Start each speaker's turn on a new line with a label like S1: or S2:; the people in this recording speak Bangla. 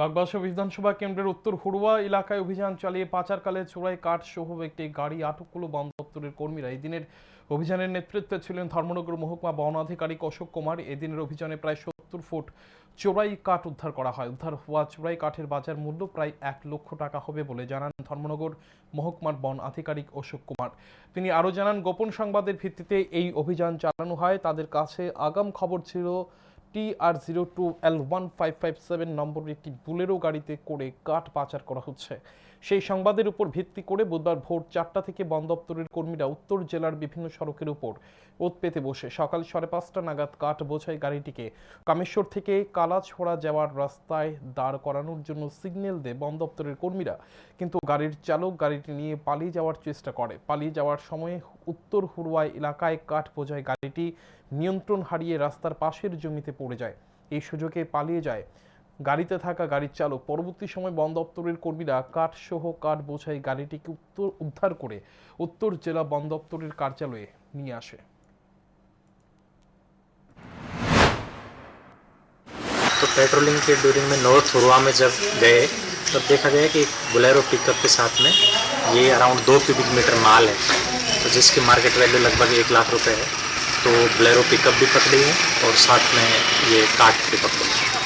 S1: বাগবাসা বিধানসভা কেন্দ্রের উত্তর হুড়ুয়া এলাকায় অভিযান চালিয়ে পাচারকালে চোরাই কাঠ সহ একটি গাড়ি আটক করল বন দপ্তরের কর্মীরা। এই দিনের অভিযানের নেতৃত্বে ছিলেন ধর্মনগর মহকুমা বন আধিকারিক অশোক কুমার। এদিনের অভিযানে প্রায় সত্তর ফুট চোরাই কাঠ উদ্ধার করা হয়। উদ্ধার হওয়া চোরাই কাঠের বাজার মূল্য প্রায় এক লক্ষ টাকা হবে বলে জানান ধর্মনগর মহকুমার বন আধিকারিক অশোক কুমার। তিনি আরও জানান, গোপন সংবাদের ভিত্তিতে এই অভিযান চালানো হয়। তাদের কাছে আগাম খবর ছিল T R zero two L one five five seven নম্বরের একটি বুলেরো গাড়িতে করে কাঠ পাচার করা হচ্ছে। সেই সংবাদের উপর ভিত্তি করে বুধবার ভোর চারটা থেকে বন দপ্তরের কর্মীরা উত্তর জেলার বিভিন্ন সড়কের উপর ওত পেতে বসে। সকাল সাড়ে পাঁচটা নাগাদ কাঠ বোঝাই গাড়িটিকে কামেশ্বর থেকে কালাছড়া যাওয়ার রাস্তায় দাঁড় করানোর জন্য সিগন্যাল দেয় বন দপ্তরের কর্মীরা। কিন্তু গাড়ির চালক গাড়িটি নিয়ে পালিয়ে যাওয়ার চেষ্টা করে। পালিয়ে যাওয়ার সময় উত্তর হুড়ুয়াই এলাকায় কাঠ বোঝাই গাড়িটি নিয়ন্ত্রণ হারিয়ে রাস্তার পাশের জমিতে পড়ে যায় এই সুযোগে পালিয়ে যায় গাড়িতে থাকা গাড়ির চালক পরবর্তী সময় বন দপ্তরের কর্মীরা কাঠ সহ কাঠ বোঝাই গাড়িটিকে উত্তর উদ্ধার করে উত্তর জেলা বন দপ্তরের কার্যালয়ে নিয়ে আসে
S2: तो पेट्रोलिंग के ड्यूरिंग में नॉर्थ हुरवा में जब गए तब देखा गया कि एक बुलेरो पिकअप के साथ में ये अराउंड दो क्यूबिक मीटर माल है तो जिसकी मार्केट वैल्यू लगभग एक लाख रुपए है तो ब्लैरो पिकअप भी पकड़ी है और साथ में ये काट भी पकड़ी है।